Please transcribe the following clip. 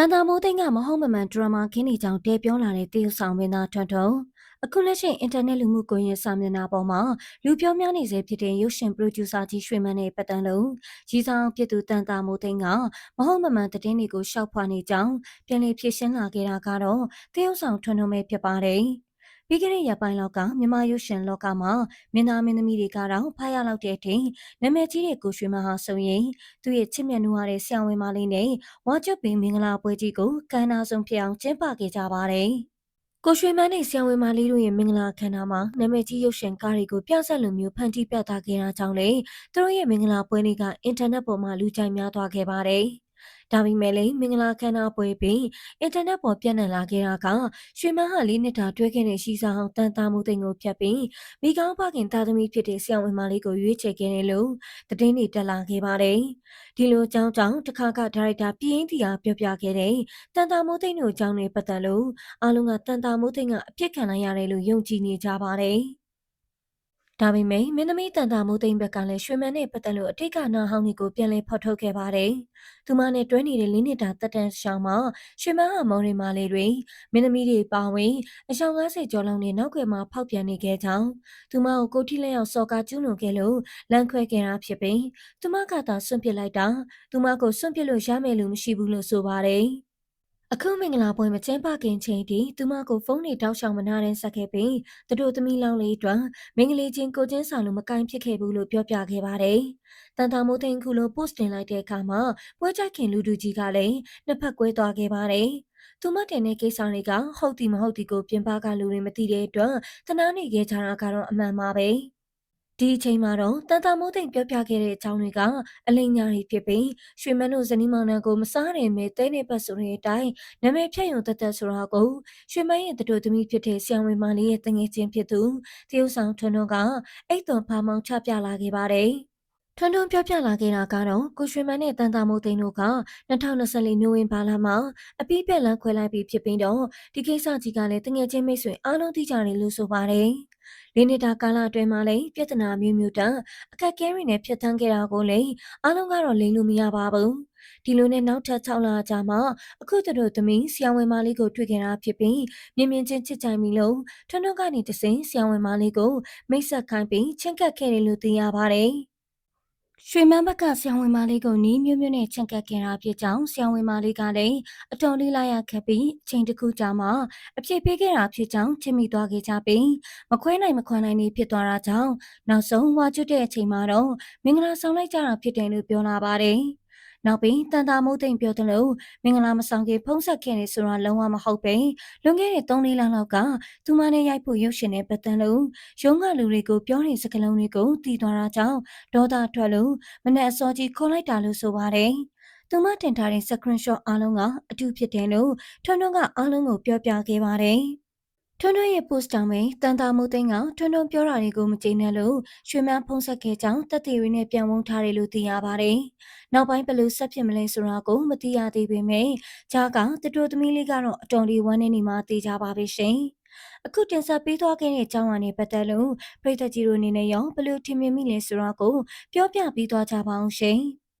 တန်တာမိုးသိန်းကမဟုတ်မမှန်ဒရမာခင်းနေကြောင်တဲပြောလာတဲ့တရုတ်ဆောင်မင်းသားထွန်းထွန်းအခုလက်ရှိအင်တာနက်လူမှုကွန်ရက်စာမျက်နှာပေါ်မှာလူပြောများနေစေဖြစ်တဲ့ရုပ်ရှင်ပရိုဂျူဆာကြီးရွှေမန်းနဲ့ပတ်သက်လို့ကြီးဆောင်ပြည်သူတန်တာမိုးသိန်းကမဟုတ်မမှန်သတင်းတွေကိုရှောက်ဖွာနေကြောင်းပြန်လည်ဖြေရှင်းလာခဲ့တာကတော့တရုတ်ဆောင်ထွန်းထွန်းပဲဖြစ်ပါတယ်။ ပြီးခဲ့တဲ့ရက်ပိုင်းလောက်ကမြန်မာရုပ်ရှင်လောကမှာမင်းသားမင်းသမီးတွေကတော့ဖားရလောက်တဲ့အထိနာမည်ကြီးတဲ့ကိုရွှေမဟာဆိုရင်သူ့ရဲ့ချစ်မြတ်နိုးရတဲ့ဆရာဝန်မလေးနဲ့ဝါချပ်ပင်မင်္ဂလာပွဲကြီးကိုကမ်းနားဆုံးဖြစ်အောင်ကျင်းပခဲ့ကြပါတယ်။ကိုရွှေမန်းနဲ့ဆရာဝန်မလေးတို့ရဲ့မင်္ဂလာခမ်းနားမှာနာမည်ကြီးရုပ်ရှင်ကားတွေကိုပြဆက်လိုမျိုးဖန်တီးပြသခဲ့တာကြောင့်လေသူတို့ရဲ့မင်္ဂလာပွဲလေးကအင်တာနက်ပေါ်မှာလူကြိုက်များသွားခဲ့ပါတယ်။ ဒါပေမဲ့လည်းမင်္ဂလာခမ်းနားပွဲပြီးအင်တာနက်ပေါ်ပြန့်နှံ့လာခဲ့တာကရွှေမန်းဟာလေးနှစ်တာတွဲခဲ့တဲ့ရှိစာအောင်တန်တာမှုသိန်းကိုဖြတ်ပြီးမိကောင်းဖခင်သားသမီးဖြစ်တဲ့ဆရာဝန်မလေးကိုရွေးချယ်ခဲ့တယ်လို့သတင်းတွေတက်လာခဲ့ပါတယ်။ဒီလိုအကြောင်းကြောင့်တခါကဒါရိုက်တာပြင်းတီဟာပြောပြခဲ့တဲ့တန်တာမိုးသိန်းတို့အကြောင်းတွေပတ်သက်လို့အားလုံးကတန်တာမိုးသိန်းကအပြစ်ခံလိုက်ရတယ်လို့ယုံကြည်နေကြပါတယ်။ ဒါပေမဲ့မင်းသမီးတန်တာမိုးသိန်းဘက်ကလည်းရွှေမန်းနဲ့ပတ်သက်လို့အထိတ်ကနာဟောင်းတွေကိုပြန်လည်ဖော်ထုတ်ခဲ့ပါတယ်။သူမနဲ့တွဲနေတဲ့လေးနှစ်တာတက်တန်ရှောင်းမှာရွှေမန်းဟာမောင်ရီမာလေးတွေမင်းသမီးတွေပါဝင်အရှောင်းကားစိတ်ကြောလုံးနဲ့နောက်ွယ်မှာဖောက်ပြန်နေခဲ့ကြောင်းသူမကိုကိုထီလက်ရောက်စော်ကားကျူးလွန်ခဲ့လို့လန့်ခွဲခဲ့တာဖြစ်ပြီးသူမကသာစွန့်ပစ်လိုက်တာသူမကိုစွန့်ပစ်လို့ရမယ်လို့မရှိဘူးလို့ဆိုပါတယ်။ အခုမင်္ဂလာပွဲမကျင်းပခင်ချိန်ထိသူမကိုဖုန်းတွေတောက်ချောင်မနာတဲ့ဆက်ခဲ့ပြီးသူတို့သမီးလောင်းလေးအတွက်မင်္ဂလေးချင်းကိုချင်းဆောင်လို့မကင်ဖြစ်ခဲ့ဘူးလို့ပြောပြခဲ့ပါတယ်။တန်တာမိုးသိန်းခုလို post တင်လိုက်တဲ့အခါမှာပွဲကြခင်လူတူကြီးကလည်းနှစ်ဖက်ကွဲသွားခဲ့ပါတယ်။သူမတင်တဲ့ကိစ္စတွေကဟုတ်တီမဟုတ်တီကိုပြင်ပကလူတွေမသိတဲ့အတွက်တနာနေခဲ့ကြတာကတော့အမှန်ပါပဲ။ ဒီအချိန်မှာတော့တန်တာမိုးသိမ့်ပြောပြခဲ့တဲ့အကြောင်းတွေကအလိမ်ညာတွေဖြစ်ပြီးရွှေမန်းတို့ဇနီးမောင်နှံကိုမစားနိုင်မဲတဲနေပတ်ဆိုတဲ့အတိုင်းနာမည်ဖြတ်ရုံတက်တက်ဆိုတာကိုရွှေမန်းရဲ့တတို့သမီးဖြစ်တဲ့ဆီယံဝေမလေးရဲ့တငယ်ချင်းဖြစ်သူတရုတ်ဆောင်ထွန်းထွန်းကအိတ်သွန်ဖာမောင်ချပြလာခဲ့ပါတယ်။ထွန်းထွန်းပြောပြလာခဲ့တာကတော့ကိုရွှေမန်းနဲ့တန်တာမိုးသိန်းတို့က2024နိုဝင်ဘာလမှာအပြည့်ပြက်လန်းခွဲလိုက်ပြီးဖြစ်ပြီးတော့ဒီကိစ္စကြီးကလည်းတငယ်ချင်းမိတ်ဆွေအားလုံးသိကြတယ်လို့ဆိုပါတယ်။ လေးနှစ်တာကာလအတွင်းမှာလည်းပြဿနာမျိုးမျိုးတအခက်အခဲတွေနဲ့ဖြစ်ထမ်းခဲ့တာကိုလည်းအားလုံးကတော့လိမ်လို့မရပါဘူး။ဒီလိုနဲ့နောက်ထပ်6လကြာမှအခုတို့သမီးဆီယံဝင်မလေးကိုတွေ့ခဲ့တာဖြစ်ပြီးမြင်မြင်ချင်းချစ်ကြိုင်ပြီလို့ထွန်းထွန်းကနေတစင်ဆီယံဝင်မလေးကိုမိတ်ဆက်ခိုင်းပြီးချင်းကပ်ခဲ့တယ်လို့သိရပါတယ်။ ရွှေမန်းဘက်ကဆရာဝန်မလေးကိုနီးမျိုးမျိုးနဲ့ချင့်ကပ်ခဲ့တာဖြစ်ကြောင်းဆရာဝန်မလေးကလည်းအတော်လေးလာရခက်ပြီးအချိန်တစ်ခုကြာမှအပြစ်ပေးခဲ့တာဖြစ်ကြောင်းချစ်မိသွားခဲ့ကြပြီးမခွဲနိုင်မခွန်နိုင်နေဖြစ်သွားတာကြောင့်နောက်ဆုံးဝါကျွတ်တဲ့အချိန်မှာတော့မင်္ဂလာဆောင်လိုက်ကြတာဖြစ်တယ်လို့ပြောလာပါတယ်။ နောက်ပြီးတန်တာမိုးသိမ့်ပြောတယ်လို့မင်္ဂလာမဆောင်ခင်ဖုံးဆက်ခဲ့နေဆိုတာလုံးဝမဟုတ်ပဲလွန်ခဲ့တဲ့3-4လလောက်ကသူမနဲ့ရိုက်ဖို့ရုပ်ရှင်နဲ့ပတ်သက်လို့ရုံးကလူတွေကိုပြောတဲ့စကားလုံးတွေကိုတီးသွားတာကြောင့်ဒေါသထွက်လို့မနဲ့အစောကြီးခေါ်လိုက်တာလို့ဆိုပါတယ်သူမတင်ထားတဲ့ screenshot အားလုံးကအတူဖြစ်တယ်လို့ထွန်းထွန်းကအားလုံးကိုပြောပြခဲ့ပါတယ်။ ထွန်းထွန်းရဲ့ post တောင်ပဲတန်တာမိုးသိန်းကထွန်းထွန်းပြောတာတွေကိုမကျေနပ်လို့ရွှေမန်းဖုံးဆက်ခဲ့ကြောင်းတက်သေးရင်းနဲ့ပြန်ဝန်းထားတယ်လို့သိရပါတယ်။နောက်ပိုင်းဘယ်လိုဆက်ဖြစ်မလဲဆိုတာကိုမသိရသေးပေမဲ့ဂျာကတတိုသမီးလေးကတော့အတော်လေးဝမ်းနေနေမှသိကြပါပြီရှင်။အခုတင်ဆက်ပေးသွားခဲ့တဲ့အကြောင်းအရာနဲ့ပတ်သက်လို့ပြည်သက်ကြီးတို့အနေနဲ့ရောဘယ်လိုထင်မြင်မိလဲဆိုတာကိုပြောပြပေးသွားကြပါအောင်ရှင်။